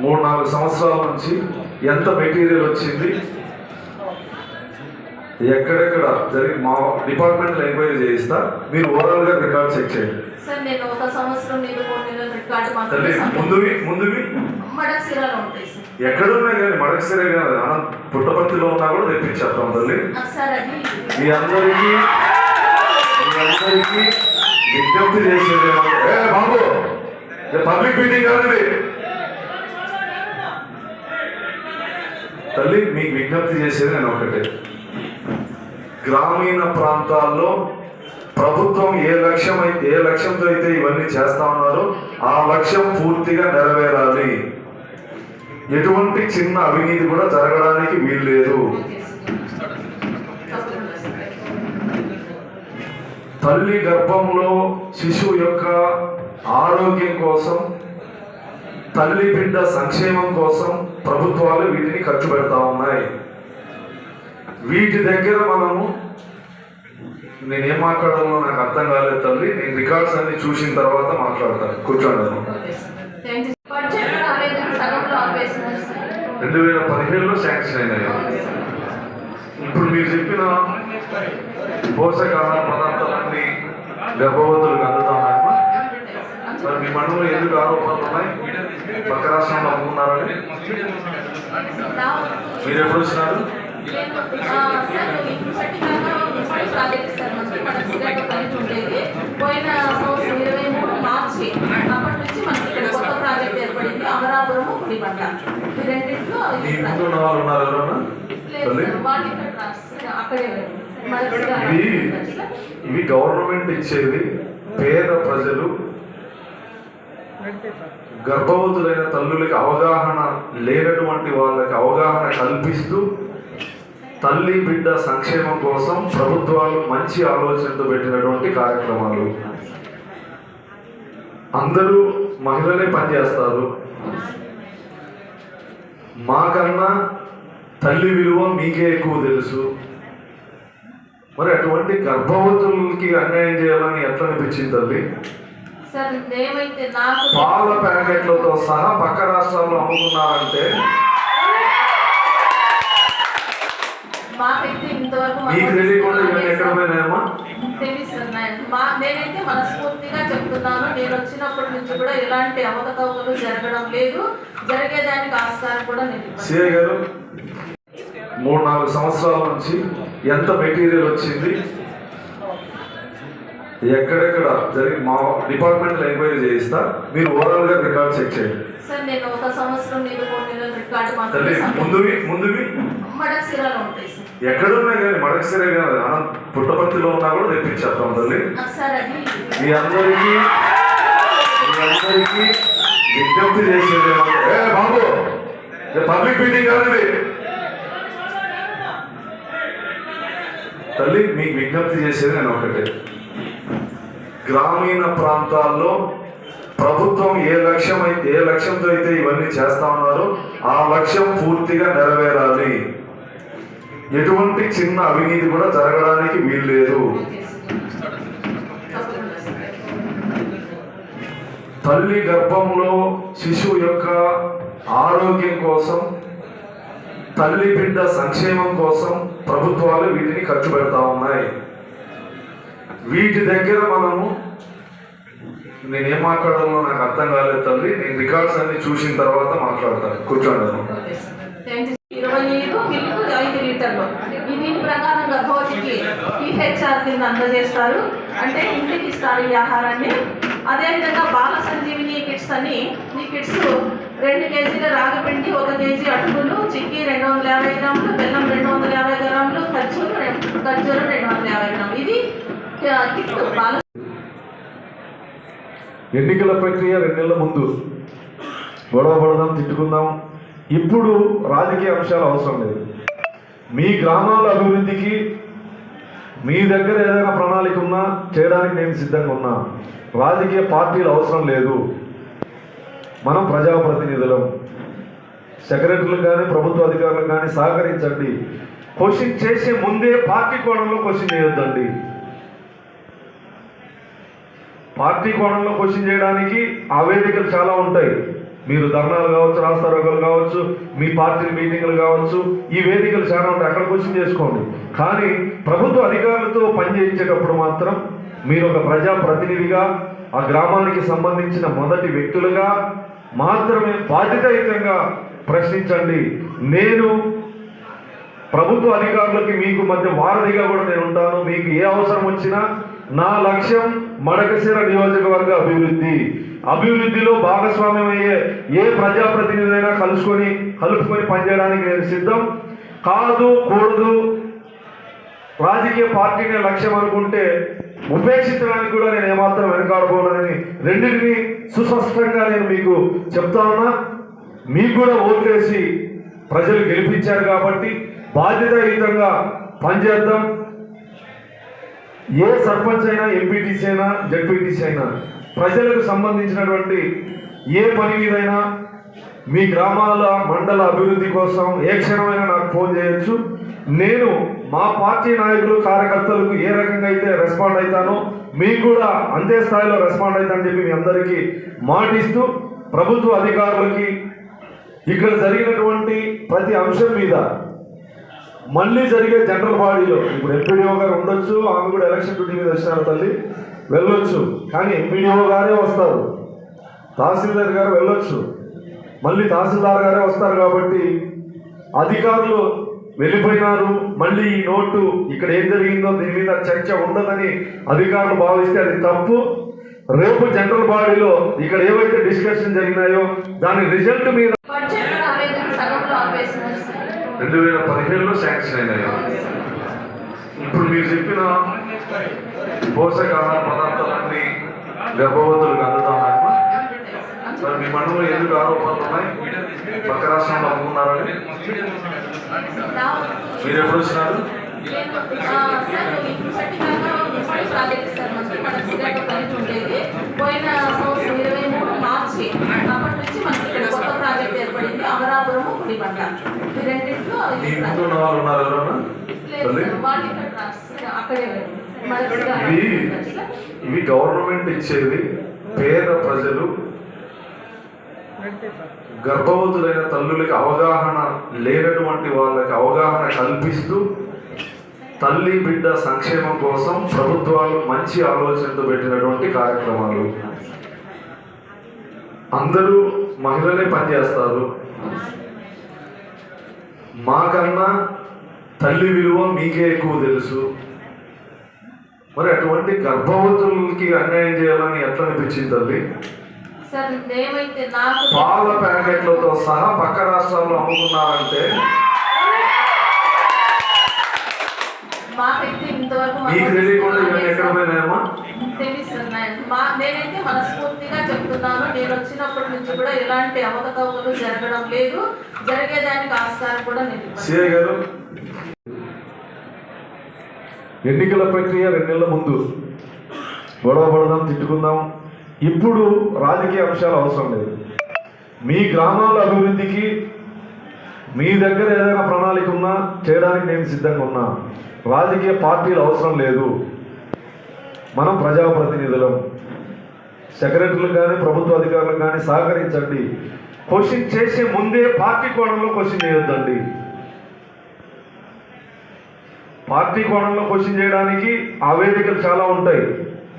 మూడు నాలుగు సంవత్సరాల నుంచి ఎంత మెటీరియల్ వచ్చింది? ఎక్కడెక్కడ జరిగి మా డిపార్ట్మెంట్లో ఎంక్వైరీ చేయిస్తా మీరు ఓవరాల్గా రికార్డ్ చెక్ చేయండి. సార్ నేను ఒక సంవత్సరం ముందువి ముందువి? సార్. ఎక్కడున్నాయి కానీ మడకసిరే కానీ అనంత పుట్టపర్తిలో ఉన్నా కూడా తెప్పించేస్తాం తల్లి. మీ అందరికీ మీ అందరికీ విజ్ఞప్తి చేసేది బాబు పబ్లిక్ మీటింగ్ కాదు ఇది తల్లి మీకు విజ్ఞప్తి చేసేది నేను ఒకటే గ్రామీణ ప్రాంతాల్లో ప్రభుత్వం ఏ లక్ష్యం అయితే ఏ లక్ష్యంతో అయితే ఇవన్నీ చేస్తా ఉన్నారో ఆ లక్ష్యం పూర్తిగా నెరవేరాలి. ఎటువంటి చిన్న అవినీతి కూడా జరగడానికి వీల్లేదు. తల్లి గర్భంలో శిశువు యొక్క ఆరోగ్యం కోసం తల్లి బిడ్డ సంక్షేమం కోసం ప్రభుత్వాలు వీటిని ఖర్చు పెడతా ఉన్నాయి. వీటి దగ్గర మనము నేనేం మాట్లాడాలో నాకు అర్థం కాలేదు తల్లి. నేను రికార్డ్స్ అన్ని చూసిన తర్వాత మాట్లాడతాను. కూర్చోండి రెండు వేల పదిహేడులో శాంక్షన్ అయినాయి. ఇప్పుడు మీరు చెప్పిన పోషకాహార పదార్థాలన్నీ గర్భవతులకు అందుతా మరి మీ మండలంలో ఎందుకు ఆరోపణలు ఉన్నాయి? పక్క రాష్ట్రంలో అమ్ముకున్నారని? మీరు ఎప్పుడు వచ్చినారు? పోయిన సంవత్సరం ఇరవై మూడు మార్చి అప్పటి నుంచి మనకి ఇక్కడ కొత్త ప్రాజెక్ట్ ఏర్పడింది అమరాపురము పులిబండ ఈ రెండింటిలో ఇది అక్కడే ఇవి ఇవి గవర్నమెంట్ ఇచ్చేది పేద ప్రజలు గర్భవతులైన తల్లులకి అవగాహన లేనటువంటి వాళ్ళకి అవగాహన కల్పిస్తూ తల్లి బిడ్డ సంక్షేమం కోసం ప్రభుత్వాలు మంచి ఆలోచనతో పెట్టినటువంటి కార్యక్రమాలు. అందరూ మహిళలే పనిచేస్తారు. మాకన్నా తల్లి విలువ మీకే ఎక్కువ తెలుసు. మరి అటువంటి గర్భవతులకి అన్యాయం చేయాలని ఎట్లా అనిపించింది తల్లి? పాల ప్యాకెట్లతో సహా పక్క రాష్ట్రాల్లో అమ్ముకున్నారంటే మాకైతే ఇంతవరకు మీకు తెలియకుండా ఎక్కడ పోయినాయమ్మా మా నేనైతే మనస్ఫూర్తిగా చెప్తున్నాను. నేను వచ్చినప్పటి నుంచి కూడా ఎలాంటి అవకతవకలు జరగడం లేదు. జరిగేదానికి ఆస్కారం కూడా నేను గారు మూడు నాలుగు సంవత్సరాల నుంచి ఎంత మెటీరియల్ వచ్చింది? ఎక్కడెక్కడ జరిగి మా డిపార్ట్మెంట్లో ఎంక్వైరీ చేయిస్తా. మీరు ఓవరాల్గా రికార్డ్ చెక్ చేయండి. ముందువి ముందువి. మడక్సిరాలో ఉంటాయి సార్. ఎక్కడున్నాయి కానీ మడకసిరే కానీ అనంత పుట్టపర్తిలో ఉన్నా కూడా తెప్పించేస్తాం తల్లి. ఆ, సార్ అది మీ అందరికీ మీ అందరికీ విజ్ఞప్తి చేసేది ఏమంటే ఏ బాబు ఇది పబ్లిక్ మీటింగ్ కాదు ఇది తల్లి మీకు విజ్ఞప్తి చేసేది నేను ఒకటే. గ్రామీణ ప్రాంతాల్లో ప్రభుత్వం ఏ లక్ష్యం అయితే ఏ లక్ష్యంతో అయితే ఇవన్నీ చేస్తా ఉన్నారో ఆ లక్ష్యం పూర్తిగా నెరవేరాలి. ఎటువంటి చిన్న అవినీతి కూడా జరగడానికి వీలు లేదు తల్లి గర్భంలో శిశువు యొక్క ఆరోగ్యం కోసం తల్లి బిడ్డ సంక్షేమం కోసం ప్రభుత్వాలు వీటిని ఖర్చు పెడతా ఉన్నాయి. వీటి దగ్గర మనము నేనేం మాట్లాడాలో నాకు అర్థం కాలేదు తల్లి నేను రికార్డ్స్ అన్ని చూసిన తర్వాత మాట్లాడతాను. కూర్చోండి. ఓకే ఐదు మిల్క్ ఐదు లీటర్లు. ఈ దీని ప్రకారం గర్భవతికి టీహెచ్ఆర్ కింద అందజేస్తారు. అంటే ఇంటికి ఇస్తారు ఈ ఆహారాన్ని. అదేవిధంగా బాల సంజీవిని కిట్స్ అని ఈ కిట్స్ రెండు కేజీల రాగపిండి ఒక కేజీ అటుకులు చిక్కీ రెండు వందల యాభై గ్రాములు బెల్లం రెండు వందల యాభై గ్రాములు ఖర్జూరు రెండు- ఖర్జూరం రెండు వందల యాభై గ్రాములు. ఇది కిట్ బాల ఎన్నికల ప్రక్రియ రెండేళ్ళ ముందు. గొడవ పడదాం తిట్టుకుందాం. ఇప్పుడు రాజకీయ అంశాలు అవసరం లేదు. మీ గ్రామాల అభివృద్ధికి మీ దగ్గర ఏదైనా ప్రణాళిక ఉన్నా చేయడానికి నేను సిద్ధంగా ఉన్నా. రాజకీయ పార్టీలు అవసరం లేదు. మనం ప్రజాప్రతినిధులం. సెక్రటరీలు కానీ ప్రభుత్వ అధికారులు కానీ సహకరించండి. క్వశ్చన్ చేసే ముందే పార్టీ కోణంలో క్వశ్చన్ చేయొద్దండి. పార్టీ కోణంలో క్వశ్చన్ చేయడానికి ఆ వేదికలు చాలా ఉంటాయి. మీరు ధర్నాలు కావచ్చు రాస్తారోగలు కావచ్చు మీ పార్టీ మీటింగ్లు కావచ్చు ఈ వేదికలు చాలా ఉంటాయి. అక్కడ కూర్చొని చేసుకోండి. కానీ ప్రభుత్వ అధికారులతో పనిచేయించేటప్పుడు మాత్రం మీరు ఒక ప్రజా ప్రతినిధిగా ఆ గ్రామానికి సంబంధించిన మొదటి వ్యక్తులుగా మాత్రమే బాధ్యతాయుతంగా ప్రశ్నించండి. నేను ప్రభుత్వ అధికారులకి మీకు మధ్య వారధిగా కూడా నేను ఉంటాను. మీకు ఏ అవసరం వచ్చినా నా లక్ష్యం మడకశిర నియోజకవర్గ అభివృద్ధి. అభివృద్ధిలో భాగస్వామ్యం అయ్యే ఏ ప్రజాప్రతినిధైనా కలుసుకొని కలుపుకొని పనిచేయడానికి నేను సిద్ధం. కాదు కూడదు. రాజకీయ పార్టీని లక్ష్యం అనుకుంటే ఉపేక్షించడానికి కూడా నేను ఏమాత్రం వెనకాడబోనని రెండింటిని సుస్పష్టంగా నేను మీకు చెప్తా ఉన్నా. మీకు కూడా ఓట్లేసి ప్రజలు గెలిపించారు కాబట్టి బాధ్యతాయుతంగా పనిచేద్దాం. ఏ సర్పంచ్ అయినా ఎంపీటీసీ అయినా జడ్పీటీసీ అయినా ప్రజలకు సంబంధించినటువంటి ఏ పని మీదైనా మీ గ్రామాల మండల అభివృద్ధి కోసం ఏ క్షణమైనా నాకు ఫోన్ చేయొచ్చు. నేను మా పార్టీ నాయకులు కార్యకర్తలకు ఏ రకంగా అయితే రెస్పాండ్ అవుతానో మీకు కూడా అంతే స్థాయిలో రెస్పాండ్ అవుతానని చెప్పి మీ అందరికీ మాటిస్తూ ప్రభుత్వ అధికారులకి ఇక్కడ జరిగినటువంటి ప్రతి అంశం మీద మళ్ళీ జరిగే జనరల్ బాడీలో ఇప్పుడు ఎంపీడీఓ గారు ఉండొచ్చు ఆమె కూడా ఎలక్షన్ డ్యూటీ మీద వచ్చినారు తల్లి వెళ్ళొచ్చు. కానీ ఎంపీడీఓ గారే వస్తారు. తహసీల్దార్ గారు వెళ్ళొచ్చు. మళ్ళీ తహసీల్దార్ గారే వస్తారు కాబట్టి అధికారులు వెళ్ళిపోయినారు. మళ్ళీ ఈ నోటు ఇక్కడ ఏం జరిగిందో దీని మీద చర్చ ఉండదని అధికారులు భావిస్తే అది తప్పు. రేపు జనరల్ బాడీలో ఇక్కడ ఏవైతే డిస్కషన్ జరిగినాయో దాని రిజల్ట్ మీద రెండు వేల పదిహేనులో శాంక్షన్ అయినాయి. ఇప్పుడు మీరు చెప్పిన పోషకాహార పదార్థాలన్నీ గర్భవతులకు అందుతామా? మరి మీ మండలంలో ఎందుకు ఆరోపణలు ఉన్నాయి? పక్క రాష్ట్రంలో అమ్ముకున్నారని మీరు ఎప్పుడు వచ్చినారు? పోయిన సంవత్సరం ఇరవై మూడు మార్చి అప్పటి నుంచి మనకి అమరాపురము పులిబండ ఈ రెండింటిలో. అక్కడే ఇవి. ఇవి గవర్నమెంట్ ఇచ్చేది పేద ప్రజలు గర్భవతులైన తల్లులకి అవగాహన లేనటువంటి వాళ్ళకి అవగాహన కల్పిస్తూ తల్లి బిడ్డ సంక్షేమం కోసం ప్రభుత్వాలు మంచి ఆలోచనతో పెట్టినటువంటి కార్యక్రమాలు. అందరూ మహిళలే పనిచేస్తారు. మాకన్నా తల్లి విలువ మీకే ఎక్కువ తెలుసు. మరి అటువంటి గర్భవతులకి అన్యాయం చేయాలని ఎట్లా అనిపించింది తల్లి? పాల ప్యాకెట్లతో సహా పక్క రాష్ట్రాల్లో అమ్ముకున్నారంటే మాకైతే ఇంతవరకు మా మీకు తెలియకుండా ఇవన్నీ ఎక్కడ పోయినాయమ్మా? మా నేనైతే మనస్ఫూర్తిగా చెప్తున్నాను. నేను వచ్చినప్పటి నుంచి కూడా ఎలాంటి అవకతవకలు జరగడం లేదు. జరిగేదానికి ఆస్కారం కూడా నేను గారు ఎన్నికల ప్రక్రియ రెండు నెలల ముందు గొడవ పడదాం తిట్టుకుందాం. ఇప్పుడు రాజకీయ అంశాలు అవసరం లేదు. మీ గ్రామాల అభివృద్ధికి మీ దగ్గర ఏదైనా ప్రణాళిక ఉన్నా చేయడానికి నేను సిద్ధంగా ఉన్నా. రాజకీయ పార్టీలు అవసరం లేదు. మనం ప్రజాప్రతినిధులం. సెక్రటరీలు కానీ ప్రభుత్వ అధికారులకు కానీ సహకరించండి. క్వశ్చన్ చేసే ముందే పార్టీ కోణంలో క్వశ్చన్ చేయొద్దండి. పార్టీ కోణంలో క్వశ్చన్ చేయడానికి ఆ వేదికలు చాలా ఉంటాయి.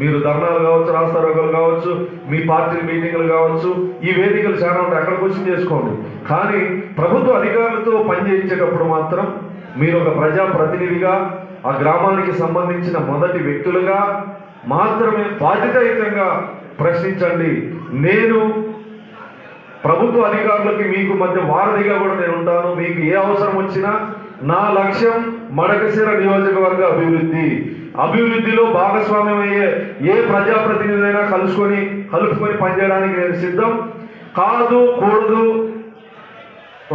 మీరు ధర్నాలు కావచ్చు రాస్తారోగలు కావచ్చు మీ పార్టీ మీటింగ్లు కావచ్చు ఈ వేదికలు చాలా ఉంటాయి. అక్కడ క్వశ్చన్ చేసుకోండి. కానీ ప్రభుత్వ అధికారులతో పనిచేయించేటప్పుడు మాత్రం మీరు ఒక ప్రజా ప్రతినిధిగా ఆ గ్రామానికి సంబంధించిన మొదటి వ్యక్తులుగా మాత్రమే బాధ్యతాయుతంగా ప్రశ్నించండి. నేను ప్రభుత్వ అధికారులకి మీకు మధ్య వారధిగా కూడా నేను ఉంటాను. మీకు ఏ అవసరం వచ్చినా నా లక్ష్యం మడకశిర నియోజకవర్గ అభివృద్ధి. అభివృద్ధిలో భాగస్వామ్యం అయ్యే ఏ ప్రజాప్రతినిధైనా కలుసుకొని కలుపుకొని పనిచేయడానికి నేను సిద్ధం. కాదు కూడదు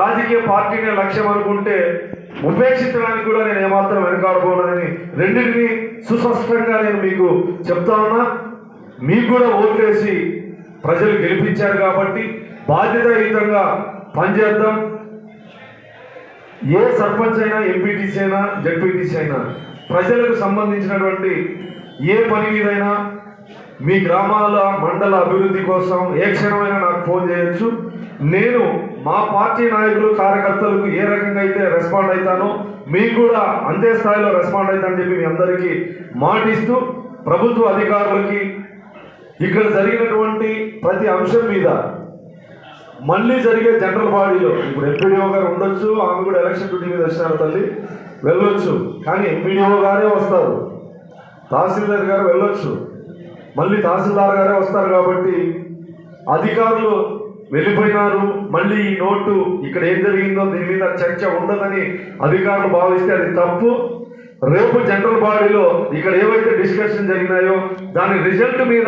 రాజకీయ పార్టీని లక్ష్యం అనుకుంటే ఉపేక్షించడానికి కూడా నేను ఏమాత్రం వెనకాడబోనని రెండింటిని సుస్పష్టంగా నేను మీకు చెప్తా ఉన్నా. మీకు కూడా ఓట్లేసి ప్రజలు గెలిపించారు కాబట్టి బాధ్యతాయుతంగా పనిచేద్దాం. ఏ సర్పంచ్ అయినా ఎంపీటీసీ అయినా జడ్పీటీసీ అయినా ప్రజలకు సంబంధించినటువంటి ఏ పని మీదైనా మీ గ్రామాల మండల అభివృద్ధి కోసం ఏ క్షణమైనా నాకు ఫోన్ చేయొచ్చు. నేను మా పార్టీ నాయకులు కార్యకర్తలకు ఏ రకంగా అయితే రెస్పాండ్ అవుతానో మీకు కూడా అంతే స్థాయిలో రెస్పాండ్ అవుతానని చెప్పి మీ అందరికీ మాటిస్తూ ప్రభుత్వ అధికారులకి ఇక్కడ జరిగినటువంటి ప్రతి అంశం మీద మళ్ళీ జరిగే జనరల్ బాడీలో ఇప్పుడు ఎంపీడీఓ గారు ఉండొచ్చు ఆమె కూడా ఎలక్షన్ డ్యూటీ మీద వచ్చినారు తల్లి వెళ్ళొచ్చు. కానీ ఎంపీడీఓ గారే వస్తారు. తహసీల్దార్ గారు వెళ్ళొచ్చు. మళ్ళీ తహసీల్దార్ గారే వస్తారు కాబట్టి అధికారులు వెళ్ళిపోయినారు. మళ్ళీ ఈ నోటు ఇక్కడ ఏం జరిగిందో దీని మీద చర్చ ఉండదని అధికారులు భావిస్తే అది తప్పు. రేపు జనరల్ బాడీలో ఇక్కడ ఏవైతే డిస్కషన్ జరిగినాయో దాని రిజల్ట్ మీద